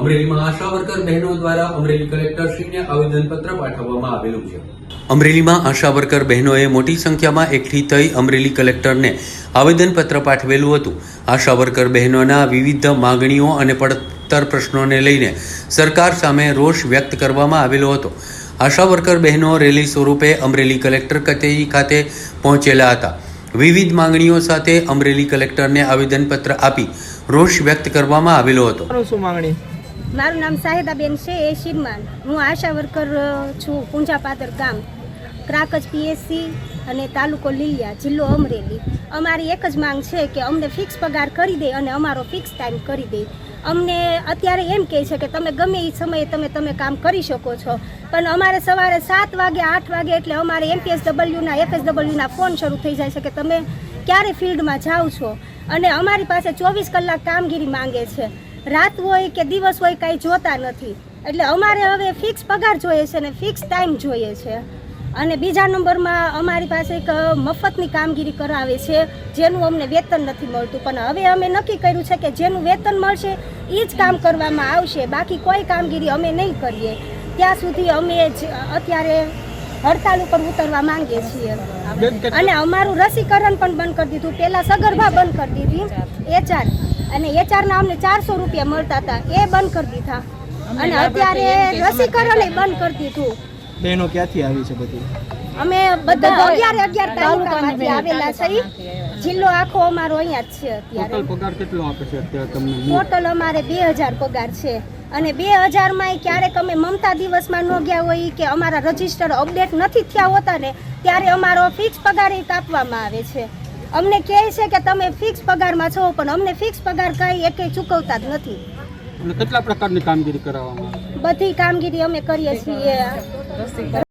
અમરેલીમાં આશા વર્કર બહેનો દ્વારા અમરેલી કલેક્ટરશ્રીને આવેદનપત્ર પાઠવવામાં આવેલું છે. અમરેલીમાં આશા વર્કર બહેનોએ મોટી સંખ્યામાં એકઠી થઈ અમરેલી કલેક્ટરને આવેદનપત્ર પાઠવેલું હતું. આશા વર્કર બહેનોના વિવિધ માંગણીઓ અને પડતર પ્રશ્નોને લઈને સરકાર સામે રોષ વ્યક્ત કરવામાં આવેલો હતો. આશા વર્કર બહેનો રેલી સ્વરૂપે અમરેલી કલેક્ટર કચેરી ખાતે પહોંચેલા હતા. વિવિધ માંગણીઓ સાથે અમરેલી કલેક્ટરને આવેદનપત્ર આપી રોષ વ્યક્ત કરવામાં આવેલો હતો. શું માંગણી? મારું નામ સાહેદાબેન છે, એ શિરમાન. હું આશા વર્કર છું પૂંજાપાદર ગામ. ક્રાકજ પીએસસી અને તાલુકો લીલિયા, જિલ્લો અમરેલી. અમારી એક જ માંગ છે કે અમને ફિક્સ પગાર કરી દે અને અમારો ફિક્સ ટાઈમ કરી દે. અમને અત્યારે એમ કહે છે કે તમે ગમે એ સમયે તમે તમે કામ કરી શકો છો. પણ અમારે સવારે સાત વાગે, આઠ વાગે એટલે અમારે એમપીએસડબલ્યુના એફએસડબલ્યુના ફોન શરૂ થઈ જાય છે કે તમે ક્યારે ફિલ્ડમાં જાઓ છો? અને અમારી પાસે ચોવીસ કલાક કામગીરી માંગે છે. રાત હોય કે દિવસ હોય કાંઈ જોતા નથી. એટલે અમારે હવે ફિક્સ પગાર જોઈએ છે ને ફિક્સ ટાઈમ જોઈએ છે. અને બીજા નંબરમાં અમારી પાસે એક મફતની કામગીરી કરાવે છે, જેનું અમને વેતન નથી મળતું. પણ હવે અમે નક્કી કર્યું છે કે જેનું વેતન મળશે એ જ કામ કરવામાં આવશે. બાકી કોઈ કામગીરી અમે નહીં કરીએ. ત્યાં સુધી અમે જ અત્યારે હડતાલ ઉપર ઉતરવા માંગીએ છીએ. અને અમારું રસીકરણ પણ બંધ કરી દીધું. પહેલા સગર્ભા બંધ કરી દીધી. એચઆર. અને એચઆરના અમને ચારસો રૂપિયા મળતા હતા. એ બંધ કરી દીધા. અને અત્યારે રસીકરણ બંધ કરી દીધું. બહેનો ક્યાંથી આવી છે બધી? અમે બધા અગિયાર અગિયાર તાલુકામાંથી આવેલા છે. જિલ્લો આખો અમારો અહીંયા જ છે અત્યારે. પગાર કેટલો આપે છે અત્યારે તમને? ટોટલ અમારે બે હજાર પગાર છે. અને બે હજારમાં ક્યારેક અમે મમતા દિવસમાં ન ગયા હોય કે અમારા રજિસ્ટર અપડેટ નથી થયા હોતા ને ત્યારે અમારો ફિક્સ પગાર એ કાપવામાં આવે છે. અમને કહે છે કે તમે ફિક્સ પગારમાં છો પણ અમને ફિક્સ પગાર કાંઈ એકે ચૂકવતા જ નથી. કેટલા પ્રકારની કામગીરી કરાવવામાં બધી કામગીરી અમે કરીએ છીએ.